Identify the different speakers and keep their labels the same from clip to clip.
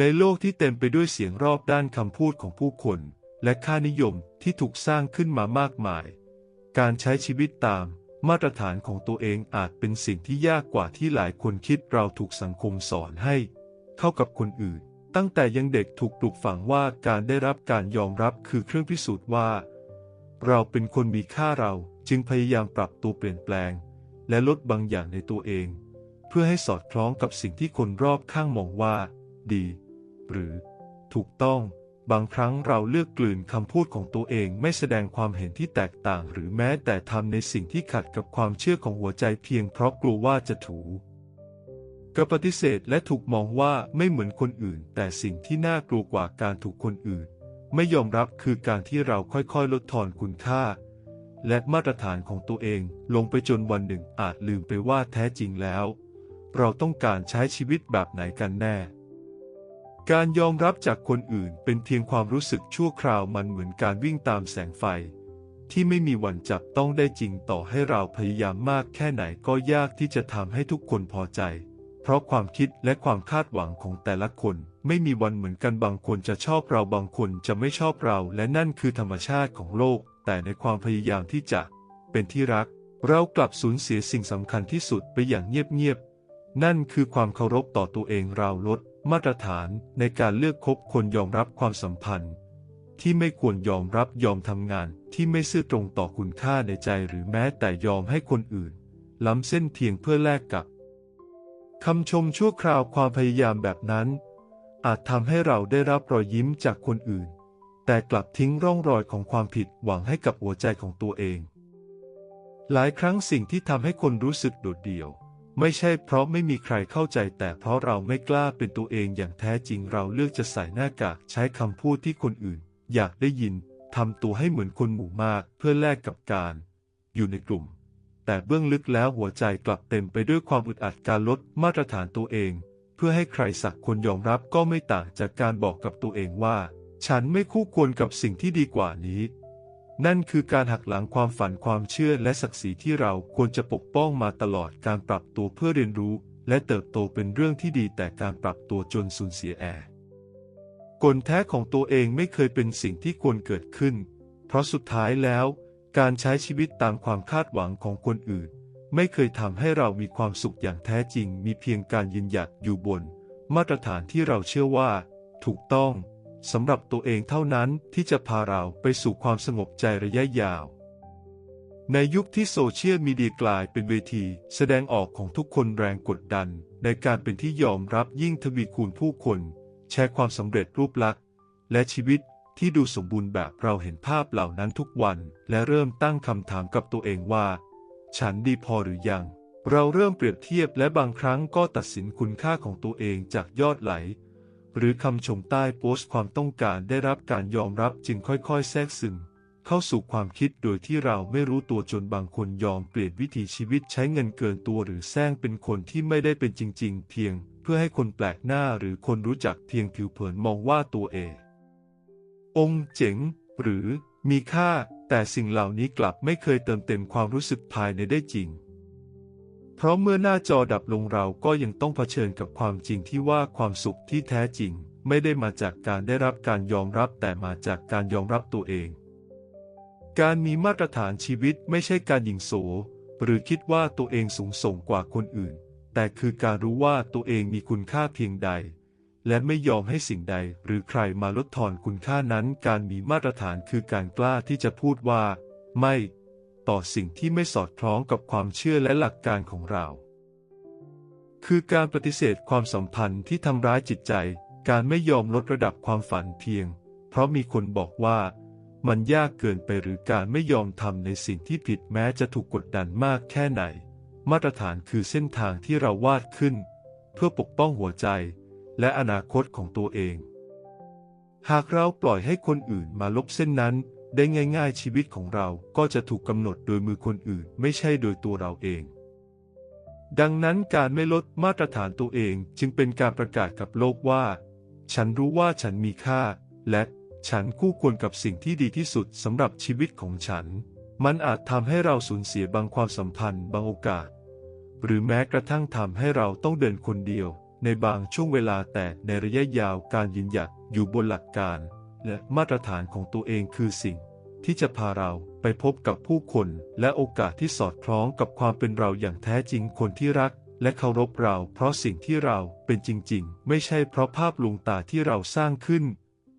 Speaker 1: ในโลกที่เต็มไปด้วยเสียงรอบด้านคำพูดของผู้คน และค่านิยมที่ถูกสร้างขึ้นมามากมาย การใช้ชีวิตตามมาตรฐานของตัวเองอาจเป็นสิ่งที่ยากกว่าที่หลายคนคิดเราถูกสังคมสอนให้ เข้ากับคนอื่น ตั้งแต่ยังเด็กถูกปลูกฝังว่าการได้รับการยอมรับคือเครื่องพิสูจน์ว่า เราเป็นคนมีค่าเราจึงพยายามปรับตัวเปลี่ยนแปลง และลดบางอย่างในตัวเอง เพื่อให้สอดคล้องกับสิ่งที่คนรอบข้างมองว่า ดี หรือ ถูกต้อง บางครั้งเราเลือกกลืนคำพูดของตัวเองไม่แสดงความเห็นที่แตกต่าง หรือแม้แต่ทำในสิ่งที่ขัดกับความเชื่อของหัวใจเพียงเพราะกลัวว่าจะถูกกปฏิเสธและถูกมองว่าไม่เหมือนคนอื่น แต่สิ่งที่น่ากลัวกว่าการถูกคนอื่น ไม่ยอมรับคือการที่เราค่อยๆ ลดทอนคุณค่า และมาตรฐานของตัวเองลงไปจนวันหนึ่งอาจลืมไปว่าแท้จริงแล้ว เราต้องการใช้ชีวิตแบบไหนกันแน่ การยอมรับจากคนอื่นเป็นเพียงความรู้สึกชั่วคราวมันเหมือนการวิ่งตามแสงไฟ ที่ไม่มีวันจับต้องได้จริงต่อให้เราพยายามมากแค่ไหนก็ยากที่จะทำให้ทุกคนพอใจ เพราะความคิดและความคาดหวังของแต่ละคนไม่มีวันเหมือนกันบางคนจะชอบเราบางคนจะไม่ชอบเรา และนั่นคือธรรมชาติของโลก แต่ในความพยายามที่จะเป็นที่รัก เรากลับสูญเสียสิ่งสำคัญที่สุดไปอย่างเงียบๆนั่นคือความเคารพต่อตัวเองเราลด มาตรฐานในการเลือกคบคนยอมรับความสัมพันธ์ ที่ไม่ควรยอมรับยอมทำงานที่ไม่ซื่อตรงต่อคุณค่าในใจหรือแม้แต่ยอมให้คนอื่น ล้ำเส้นเพียงเพื่อแลกกับคำชมชั่วคราวความพยายามแบบนั้น อาจทำให้เราได้รับรอยยิ้มจากคนอื่น แต่กลับทิ้งร่องรอยของความผิดหวังให้กับหัวใจของตัวเอง หลายครั้งสิ่งที่ทำให้คนรู้สึกโดดเดี่ยว ไม่ใช่เพราะไม่มีใครเข้าใจแต่เพราะเราไม่กล้าเป็นตัวเองอย่างแท้จริงเราเลือกจะใส่หน้ากากใช้คำพูดที่คนอื่น อยากได้ยินทำตัวให้เหมือนคนหมู่มากเพื่อแลกกับการ อยู่ในกลุ่ม แต่เบื้องลึกแล้วหัวใจกลับเต็มไปด้วยความอึดอัดการลดมาตรฐานตัวเอง เพื่อให้ใครสักคนยอมรับก็ไม่ต่างจากการบอกกับตัวเองว่า ฉันไม่คู่ควรกับสิ่งที่ดีกว่านี้ นั่นคือการหักหลังความฝันความเชื่อและศักดิ์ศรีที่เราควรจะปกป้องมาตลอดการปรับตัวเพื่อเรียนรู้ และเติบโตเป็นเรื่องที่ดีแต่การปรับตัวจนสูญเสียแอร์กลแท้ของตัวเองไม่เคยเป็นสิ่งที่ควรเกิดขึ้น เพราะสุดท้ายแล้ว การใช้ชีวิตตามความคาดหวังของคนอื่น ไม่เคยทำให้เรามีความสุขอย่างแท้จริง มีเพียงการยืนหยัดอยู่บน มาตรฐานที่เราเชื่อว่า ถูกต้อง สำหรับตัวเองเท่านั้นที่จะพาเราไปสู่ความสงบใจระยะยาว ในยุคที่โซเชียลมีเดียกลายเป็นเวที แสดงออกของทุกคนแรงกดดัน ในการเป็นที่ยอมรับยิ่งทวีคูณผู้คน แชร์ความสำเร็จรูปลักษณ์ และชีวิตที่ดูสมบูรณ์แบบเราเห็นภาพเหล่านั้นทุกวัน และเริ่มตั้งคำถามกับตัวเองว่า ฉันดีพอหรือยัง เราเริ่มเปรียบเทียบและบางครั้งก็ตัดสินคุณค่าของตัวเองจากยอดไหล หรือคำชมใต้โพสต์ความต้องการได้รับการยอมรับจึงค่อยๆ แทรกซึมเข้าสู่ความคิดโดยที่เราไม่รู้ตัวจนบางคนยอมเปลี่ยนวิถีชีวิตใช้เงินเกินตัวหรือแซงเป็นคนที่ไม่ได้เป็นจริง ๆ เพียง เพื่อให้คนแปลกหน้าหรือคนรู้จักเพียงผิวเผินมองว่าตัวเอง องเจ๋ง หรือมีค่า แต่สิ่งเหล่านี้กลับไม่เคยเติมเต็มความรู้สึกภายในได้จริง เพราะเมื่อหน้าจอดับลงเราก็ยังต้องเผชิญกับความจริงที่ว่าความสุขที่แท้จริง ไม่ได้มาจากการได้รับการยอมรับแต่มาจากการยอมรับตัวเอง การมีมาตรฐานชีวิตไม่ใช่การหยิ่งโส หรือคิดว่าตัวเองสูงส่งกว่าคนอื่น แต่คือการรู้ว่าตัวเองมีคุณค่าเพียงใด และไม่ยอมให้สิ่งใดหรือใครมาลดทอนคุณค่านั้น การมีมาตรฐานคือการกล้าที่จะพูดว่า ไม่ ต่อสิ่งที่ไม่สอดคล้องกับความเชื่อและหลักการของเรา คือการปฏิเสธความสัมพันธ์ที่ทำร้ายจิตใจ การไม่ยอมลดระดับความฝันเพียง เพราะมีคนบอกว่ามันยากเกินไปหรือการไม่ยอมทำในสิ่งที่ผิดแม้จะถูกกดดันมากแค่ไหน มาตรฐานคือเส้นทางที่เราวาดขึ้น เพื่อปกป้องหัวใจ และอนาคตของตัวเอง หากเราปล่อยให้คนอื่นมาลบเส้นนั้น ได้ง่าย ๆ ชีวิตของเราก็จะถูกกำหนดโดยมือคนอื่น ไม่ใช่โดยตัวเราเอง ดังนั้นการไม่ลดมาตรฐานตัวเองจึงเป็นการประกาศกับโลกว่า ฉันรู้ว่าฉันมีค่า และฉันคู่ควรกับสิ่งที่ดีที่สุดสำหรับชีวิตของฉัน มันอาจทำให้เราสูญเสียบางความสัมพันธ์บางโอกาส หรือแม้กระทั่งทำให้เราต้องเดินคนเดียว ในในบางช่วงเวลาแต่ในระยะยาวการยืนหยัดอยู่บนหลักการและมาตรฐานของตัวเองคือสิ่ง ที่จะพาเราไปพบกับผู้คน และโอกาสที่สอดคล้องกับความเป็นเราอย่างแท้จริงคนที่รัก และเคารพเราเพราะสิ่งที่เราเป็นจริง ๆ ไม่ใช่เพราะภาพลวงตาที่เราสร้างขึ้น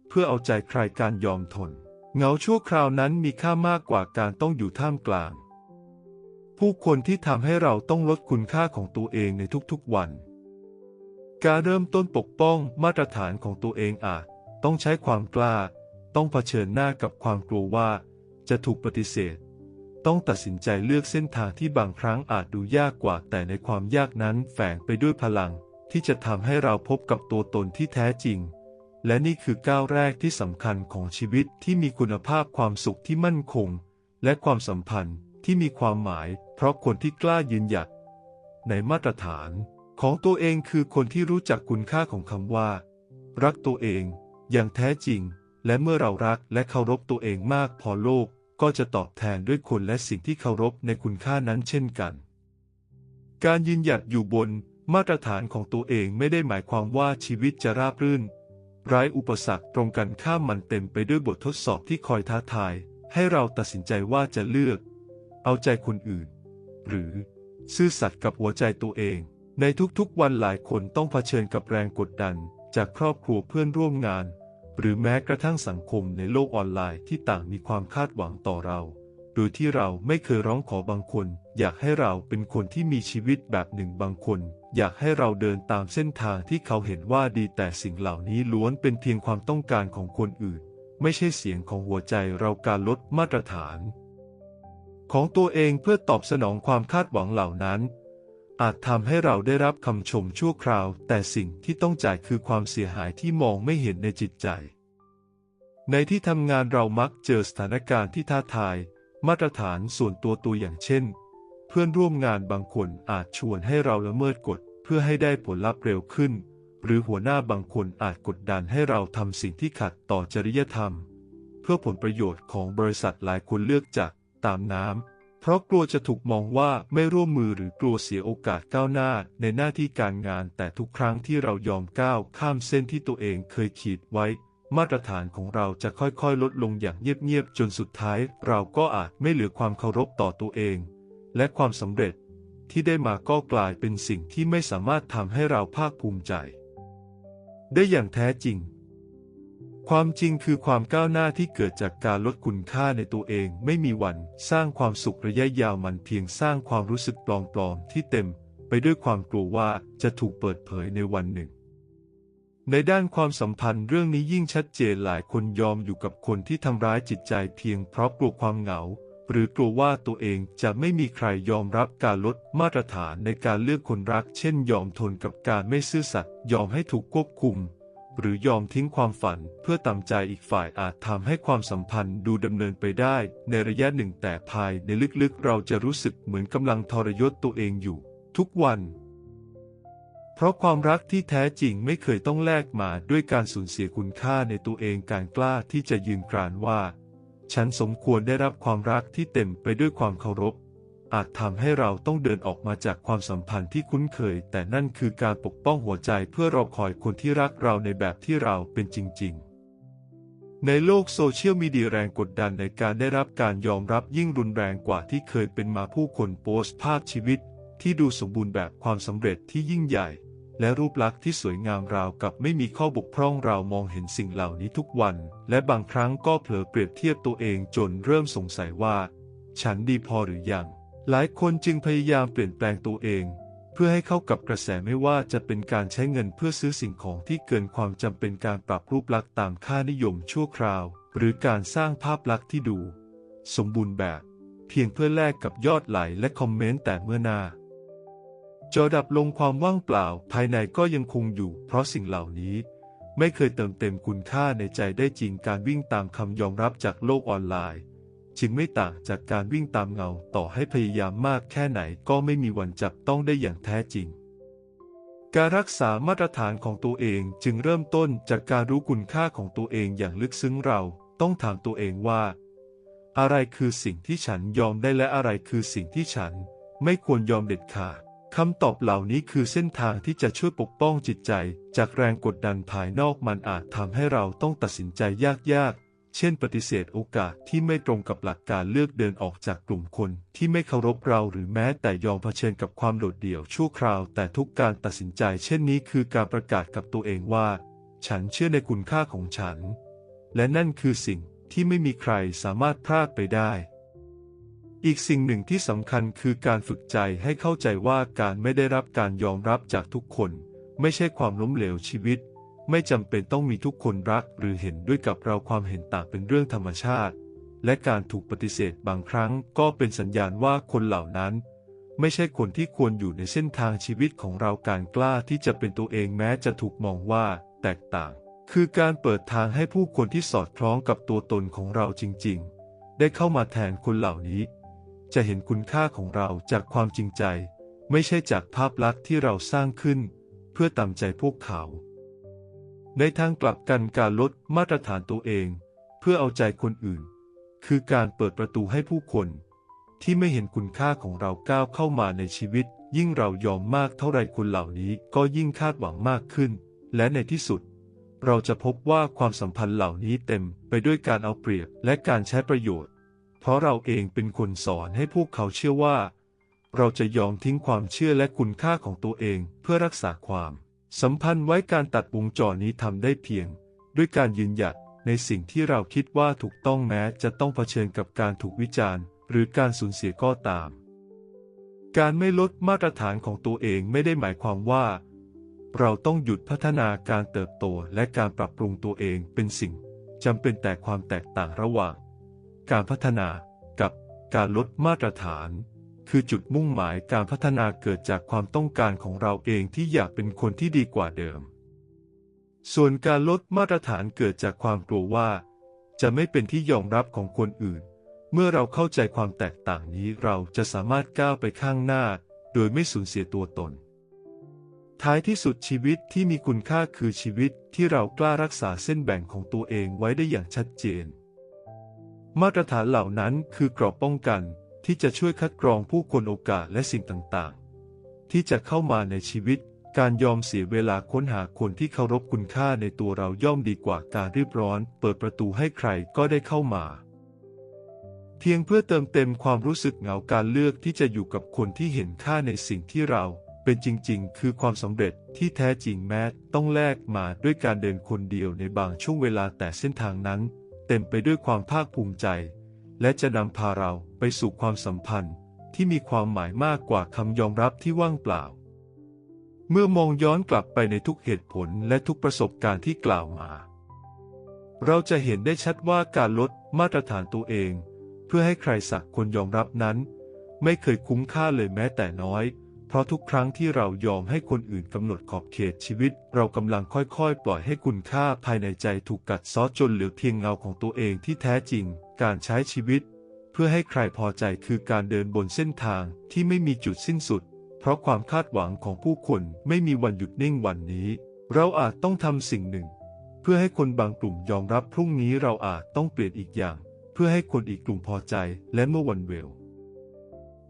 Speaker 1: เพื่อเอาใจใครการยอมทนเหงาชั่วคราวนั้นมีค่ามากกว่าการต้องอยู่ท่ามกลาง ผู้คนที่ทำให้เราต้องลดคุณค่าของตัวเองในทุกๆวันการเริ่มต้นปกป้องมาตรฐานของตัวเองอาจต้องใช้ความกล้า ต้องเผชิญหน้ากับความกลัวว่าจะถูกปฏิเสธ ต้องตัดสินใจเลือกเส้นทางที่บางครั้งอาจดูยากกว่า แต่ในความยากนั้นแฝงไปด้วยพลังที่จะทำให้เราพบกับตัวตนที่แท้จริง และนี่คือก้าวแรกที่สำคัญของชีวิตที่มีคุณภาพความสุขที่มั่นคง และความสัมพันธ์ที่มีความหมาย เพราะคนที่กล้ายืนหยัด ในมาตรฐานของตัวเองคือคนที่รู้จักคุณค่าของคำว่า รักตัวเองอย่างแท้จริง และเมื่อเรารักและเคารพตัวเองมากพอโลกก็จะตอบแทนด้วยคนและสิ่งที่เคารพในคุณค่านั้นเช่นกัน การยืนหยัดอยู่บนมาตรฐานของตัวเองไม่ได้หมายความว่าชีวิตจะราบรื่น ไร้อุปสรรคตรงกันข้ามมันเต็มไปด้วยบททดสอบที่คอยท้าทาย ให้เราตัดสินใจว่าจะเลือก เอาใจคนอื่น หรือ ซื่อสัตย์กับหัวใจตัวเอง ในทุกๆวันหลายคนต้องเผชิญกับแรงกดดัน จากครอบครัวเพื่อนร่วมงาน หรือแม้กระทั่งสังคมในโลกออนไลน์ที่ต่างมีความคาดหวังต่อเรา โดยที่เราไม่เคยร้องขอบางคน อยากให้เราเป็นคนที่มีชีวิตแบบหนึ่งบางคน อยากให้เราเดินตามเส้นทางที่เขาเห็นว่าดีแต่สิ่งเหล่านี้ล้วนเป็นเพียงความต้องการของคนอื่น ไม่ใช่เสียงของหัวใจเราการลดมาตรฐาน ของตัวเองเพื่อตอบสนองความคาดหวังเหล่านั้น อาจทำให้เราได้รับคำชมชั่วคราว แต่สิ่งที่ต้องจ่ายคือความเสียหายที่มองไม่เห็นในจิตใจ ในที่ทำงานเรามักเจอสถานการณ์ที่ท้าทาย มาตรฐานส่วนตัวตัวอย่างเช่น เพื่อนร่วมงานบางคนอาจชวนให้เราละเมิดกฎเพื่อให้ได้ผลลัพธ์เร็วขึ้น หรือหัวหน้าบางคนอาจกดดันให้เราทำสิ่งที่ขัดต่อจริยธรรม เพื่อผลประโยชน์ของบริษัทหลายคนเลือกจากตามน้ำ เพราะกลัวจะถูกมองว่าไม่ร่วมมือหรือกลัวเสียโอกาสก้าวหน้าในหน้าที่การงาน แต่ทุกครั้งที่เรายอมก้าวข้ามเส้นที่ตัวเองเคยขีดไว้ มาตรฐานของเราจะค่อยๆ ลดลงอย่างเงียบๆจนสุดท้าย เราก็อาจไม่เหลือความเคารพต่อตัวเอง และความสำเร็จที่ได้มาก็กลายเป็นสิ่งที่ไม่สามารถทำให้เราภาคภูมิใจ ได้อย่างแท้จริง ความจริงคือความก้าวหน้าที่เกิดจากการลดคุณค่าในตัวเองไม่มีวัน สร้างความสุขระยะยาวมันเพียงสร้างความรู้สึกปลอมๆที่เต็ม ไปด้วยความกลัวว่าจะถูกเปิดเผยในวันหนึ่ง ในด้านความสัมพันธ์เรื่องนี้ยิ่งชัดเจนหลายคนยอมอยู่กับคนที่ทำร้ายจิตใจเพียงเพราะกลัวความเหงา หรือกลัวว่าตัวเองจะไม่มีใครยอมรับการลดมาตรฐานในการเลือกคนรัก เช่น ยอมทนกับการไม่ซื่อสัตย์ยอมให้ถูกควบคุม หรือยอมทิ้งความฝันเพื่อตามใจอีกฝ่ายอาจทำให้ความสัมพันธ์ดูดำเนินไปได้ ในระยะหนึ่งแต่ภายในลึกๆ เราจะรู้สึกเหมือนกำลังทรยศตัวเองอยู่ ทุกวัน เพราะความรักที่แท้จริงไม่เคยต้องแลกมาด้วยการสูญเสียคุณค่าในตัวเองการกล้าที่จะยืนกรานว่า ฉันสมควรได้รับความรักที่เต็มไปด้วยความเคารพ อาจทำให้เราต้องเดินออกมาจากความสัมพันธ์ที่คุ้นเคย แต่นั่นคือการปกป้องหัวใจเพื่อรอคอยคนที่รักเราในแบบที่เราเป็นจริง ๆ ในโลกโซเชียลมีเดียแรงกดดันในการได้รับการยอมรับยิ่งรุนแรงกว่าที่เคยเป็นมาผู้คนโพสต์ภาพชีวิต ที่ดูสมบูรณ์แบบความสำเร็จที่ยิ่งใหญ่ และรูปลักษณ์ที่สวยงามราวกับไม่มีข้อบกพร่องเรามองเห็นสิ่งเหล่านี้ทุกวัน และบางครั้งก็เผลอเปรียบเทียบตัวเองจนเริ่มสงสัยว่า ฉันดีพอหรือยัง หลายคนจึงพยายามเปลี่ยนแปลงตัวเอง เพื่อให้เข้ากับกระแสไม่ว่าจะเป็นการใช้เงินเพื่อซื้อสิ่งของที่เกินความจำเป็นการปรับรูปลักษณ์ตามค่านิยมชั่วคราว หรือการสร้างภาพลักษณ์ที่ดู สมบูรณ์แบบ เพียงเพื่อแลกกับยอดไหลและคอมเมนต์แต่เมื่อหน้าจอดับลงความว่างเปล่าภายในก็ยังคงอยู่ เพราะสิ่งเหล่านี้ ไม่เคยเติมเต็มคุณค่าในใจได้จริงการวิ่งตามคำยอมรับจากโลกออนไลน์ จึงไม่ต่างจากการวิ่งตามเงาต่อให้พยายามมากแค่ไหนก็ไม่มีวันจับต้องได้อย่างแท้จริง การรักษามาตรฐานของตัวเองจึงเริ่มต้นจากการรู้คุณค่าของตัวเองอย่างลึกซึ้งเราต้องถามตัวเองว่า อะไรคือสิ่งที่ฉันยอมได้และอะไรคือสิ่งที่ฉัน ไม่ควรยอมเด็ดขาดคำตอบเหล่านี้คือเส้นทางที่จะช่วยปกป้องจิตใจ จากแรงกดดันภายนอกมันอาจทำให้เราต้องตัดสินใจยากๆ เช่นปฏิเสธโอกาสที่ไม่ตรงกับหลักการเลือกเดินออกจากกลุ่มคนที่ไม่เคารพเราหรือแม้แต่ยอมเผชิญกับความโดดเดี่ยวชั่วคราว แต่ทุกการตัดสินใจเช่นนี้คือการประกาศกับตัวเองว่า ฉันเชื่อในคุณค่าของฉัน และนั่นคือสิ่งที่ไม่มีใครสามารถพลาดไปได้ อีกสิ่งหนึ่งที่สำคัญคือการฝึกใจให้เข้าใจว่าการไม่ได้รับการยอมรับจากทุกคน ไม่ใช่ความล้มเหลวชีวิต ไม่จำเป็นต้องมีทุกคนรักหรือเห็นด้วยกับเราความเห็นต่างเป็นเรื่องธรรมชาติ และการถูกปฏิเสธบางครั้งก็เป็นสัญญาณว่าคนเหล่านั้น ไม่ใช่คนที่ควรอยู่ในเส้นทางชีวิตของเราการกล้าที่จะเป็นตัวเองแม้จะถูกมองว่าแตกต่าง คือการเปิดทางให้ผู้คนที่สอดคล้องกับตัวตนของเราจริง ๆ ได้เข้ามาแทนคนเหล่านี้ จะเห็นคุณค่าของเราจากความจริงใจ ไม่ใช่จากภาพลักษณ์ที่เราสร้างขึ้น เพื่อตามใจพวกเขา ในทางกลับกันการลดมาตรฐานตัวเอง เพื่อเอาใจคนอื่น คือการเปิดประตูให้ผู้คน ที่ไม่เห็นคุณค่าของเราก้าวเข้ามาในชีวิต ยิ่งเรายอมมากเท่าไรคนเหล่านี้ก็ยิ่งคาดหวังมากขึ้น และในที่สุด เราจะพบว่าความสัมพันธ์เหล่านี้เต็มไปด้วยการเอาเปรียบและการใช้ประโยชน์ เพราะเราเองเป็นคนสอนให้พวกเขาเชื่อว่า เราจะยอมทิ้งความเชื่อและคุณค่าของตัวเองเพื่อรักษาความ สัมพันธ์ไว้การตัดวงจรนี้ทำได้เพียง ด้วยการยืนหยัดในสิ่งที่เราคิดว่าถูกต้องแม้จะต้องเผชิญกับการถูกวิจารณ์ หรือการสูญเสียก็ตาม การไม่ลดมาตรฐานของตัวเองไม่ได้หมายความว่า เราต้องหยุดพัฒนาการเติบโตและการปรับปรุงตัวเองเป็นสิ่งจำเป็นแต่ความแตกต่างระหว่าง การพัฒนากับการลดมาตรฐาน คือจุดมุ่งหมายการพัฒนาเกิดจากความต้องการของเราเองที่อยากเป็นคนที่ดีกว่าเดิม ส่วนการลดมาตรฐานเกิดจากความกลัวว่า จะไม่เป็นที่ยอมรับของคนอื่น เมื่อเราเข้าใจความแตกต่างนี้เราจะสามารถก้าวไปข้างหน้า โดยไม่สูญเสียตัวตน ท้ายที่สุดชีวิตที่มีคุณค่าคือชีวิตที่เรากล้ารักษาเส้นแบ่งของตัวเองไว้ได้อย่างชัดเจน มาตรฐานเหล่านั้นคือกรอบป้องกัน ที่จะช่วยคัดกรองผู้คนโอกาสและสิ่งต่างๆ ที่จะเข้ามาในชีวิต การยอมเสียเวลาค้นหาคนที่เคารพคุณค่าในตัวเราย่อมดีกว่าการรีบร้อน เปิดประตูให้ใครก็ได้เข้ามา เพียงเพื่อเติมเต็มความรู้สึกเหงาการเลือกที่จะอยู่กับคนที่เห็นค่าในสิ่งที่เราเป็นจริง ๆ คือความสำเร็จที่แท้จริงแม้ต้องแลกมาด้วยการเดินคนเดียวในบางช่วงเวลาแต่เส้นทางนั้น เต็มไปด้วยความภาคภูมิใจ และจะนำพาเราไปสู่ความสัมพันธ์ที่มีความหมายมากกว่าคำยอมรับที่ว่างเปล่า เมื่อมองย้อนกลับไปในทุกเหตุผลและทุกประสบการณ์ที่กล่าวมา เราจะเห็นได้ชัดว่าการลดมาตรฐานตัวเอง เพื่อให้ใครสักคนยอมรับนั้น ไม่เคยคุ้มค่าเลยแม้แต่น้อย เพราะทุกครั้งที่เรายอมให้คนอื่นกำหนดขอบเขตชีวิต เรากำลังค่อยๆ ปล่อยให้คุณค่าภายในใจถูกกัดเซาะจนเหลือเพียงเงาของตัวเองที่แท้จริง การใช้ชีวิต เพื่อให้ใครพอใจคือการเดินบนเส้นทางที่ไม่มีจุดสิ้นสุด เพราะความคาดหวังของผู้คนไม่มีวันหยุดนิ่งวันนี้ เราอาจต้องทำสิ่งหนึ่ง เพื่อให้คนบางกลุ่มยอมรับพรุ่งนี้เราอาจต้องเปลี่ยนอีกอย่าง เพื่อให้คนอีกกลุ่มพอใจและเมื่อวันเวล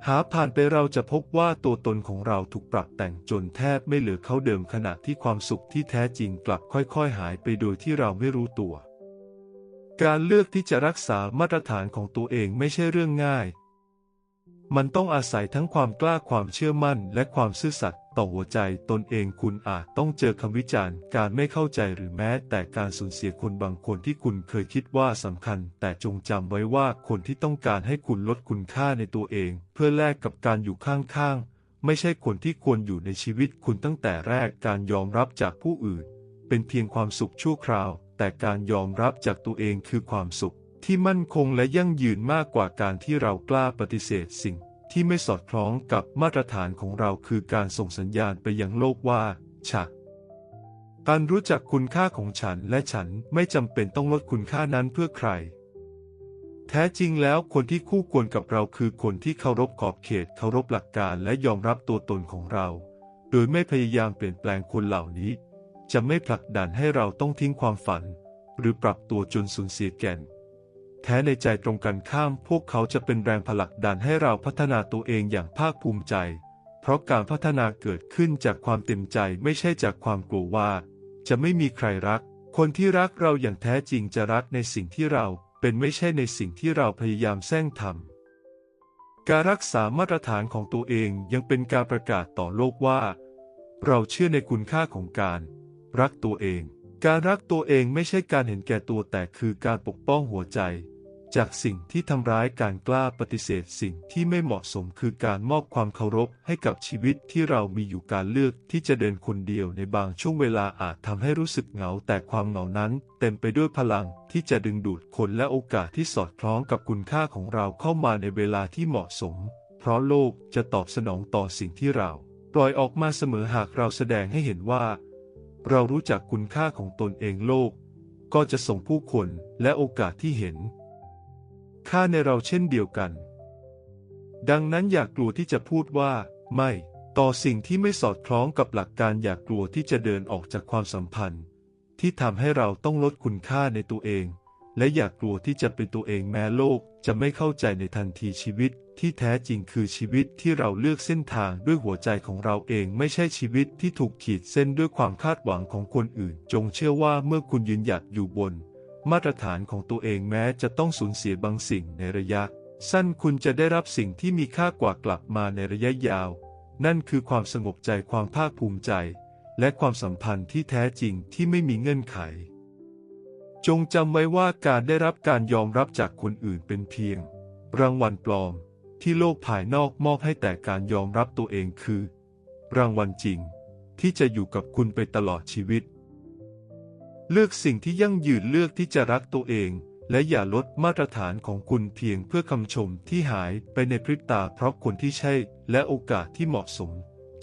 Speaker 1: หาผ่านไปเราจะพบว่าตัวตนของเราถูกปรับแต่งจนแทบไม่เหลือเขาเดิมขณะที่ความสุขที่แท้จริงกลับค่อยๆ หายไปโดยที่เราไม่รู้ตัว การเลือกที่จะรักษามาตรฐานของตัวเองไม่ใช่เรื่องง่าย มันต้องอาศัยทั้งความกล้าความเชื่อมั่น และความซื่อสัตย์ต่อหัวใจตนเองคุณอาจต้องเจอคำวิจารณ์ การไม่เข้าใจหรือแม้แต่การสูญเสียคนบางคนที่คุณเคยคิดว่าสำคัญ แต่จงจำไว้ว่าคนที่ต้องการให้คุณลดคุณค่าในตัวเอง เพื่อแลกกับการอยู่ข้างๆ ไม่ใช่คนที่ควรอยู่ในชีวิตคุณตั้งแต่แรกการยอมรับจากผู้อื่น เป็นเพียงความสุขชั่วคราว แต่การยอมรับจากตัวเองคือความสุข ที่มั่นคงและยั่งยืนมากกว่าการที่เรากล้าปฏิเสธสิ่งที่ไม่สอดคล้องกับมาตรฐานของเราคือการส่งสัญญาณไปยังโลกว่าฉักการรู้จักคุณค่าของฉันและฉันไม่จำเป็นต้องลดคุณค่านั้นเพื่อใคร แท้จริงแล้วคนที่คู่ควรกับเราคือคนที่เคารพขอบเขตเคารพหลักการและยอมรับตัวตนของเรา โดยไม่พยายามเปลี่ยนแปลงคนเหล่านี้ จะไม่ผลักดันให้เราต้องทิ้งความฝัน หรือปรับตัวจนสูญเสียแก่น ท้ในใจตรงกันข้าม พวกเขาจะเป็นแรงผลักดันให้เราพัฒนาตัวเองอย่างภาคภูมิใจ เพราะการพัฒนาเกิดขึ้นจากความเต็มใจไม่ใช่จากความกลัวว่า จะไม่มีใครรัก คนที่รักเราอย่างแท้จริงจะรักในสิ่งที่เราเป็นไม่ใช่ในสิ่งที่เราพยายามแสร้งทำการรักษามาตรฐานของตัวเองยังเป็นการประกาศต่อโลกว่า เราเชื่อในคุณค่าของการ รักตัวเอง การรักตัวเองไม่ใช่การเห็นแก่ตัวแต่คือการปกป้องหัวใจ จากสิ่งที่ทำร้ายการกล้าปฏิเสธสิ่งที่ไม่เหมาะสมคือการมอบความเคารพให้กับชีวิตที่เรามีอยู่การเลือกที่จะเดินคนเดียวในบางช่วงเวลาอาจทำให้รู้สึกเหงาแต่ความเหงานั้น เต็มไปด้วยพลังที่จะดึงดูดคนและโอกาสที่สอดคล้องกับคุณค่าของเราเข้ามาในเวลาที่เหมาะสม เพราะโลกจะตอบสนองต่อสิ่งที่เรา ปล่อยออกมาเสมอหากเราแสดงให้เห็นว่า เรารู้จักคุณค่าของตนเองโลก ก็จะส่งผู้คนและโอกาสที่เห็น ค่าในเราเช่นเดียวกัน ดังนั้นอย่ากกลัวที่จะพูดว่า ไม่ ต่อสิ่งที่ไม่สอดคล้องกับหลักการอย่ากกลัวที่จะเดินออกจากความสัมพันธ์ ที่ทำให้เราต้องลดคุณค่าในตัวเอง และอย่ากกลัวที่จะเป็นตัวเองแม้โลกจะไม่เข้าใจในทันทีชีวิตที่แท้จริงคือชีวิตที่เราเลือกเส้นทางด้วยหัวใจของเราเองไม่ใช่ชีวิตที่ถูกขีดเส้นด้วยความคาดหวังของคนอื่น จงเชื่อว่าเมื่อคุณยืนหยัดอยู่บน มาตรฐานของตัวเองแม้จะต้องสูญเสียบางสิ่งในระยะ สั้นคุณจะได้รับสิ่งที่มีค่ากว่ากลับมาในระยะยาว นั่นคือความสงบใจความภาคภูมิใจ และความสัมพันธ์ที่แท้จริงที่ไม่มีเงื่อนไข จงจำไว้ว่าการได้รับการยอมรับจากคนอื่นเป็นเพียง รางวัลปลอมที่โลกภายนอกมอบให้แต่การยอมรับตัวเองคือ รางวัลจริง ที่จะอยู่กับคุณไปตลอดชีวิต เลือกสิ่งที่ยั่งยืนเลือกที่จะรักตัวเอง และอย่าลดมาตรฐานของคุณเพียงเพื่อคำชมที่หายไปในพริบตาเพราะคนที่ใช่ และโอกาสที่เหมาะสม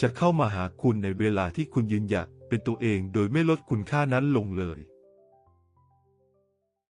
Speaker 1: จะเข้ามาหาคุณในเวลาที่คุณยืนหยัดเป็นตัวเองโดยไม่ลดคุณค่านั้นลงเลย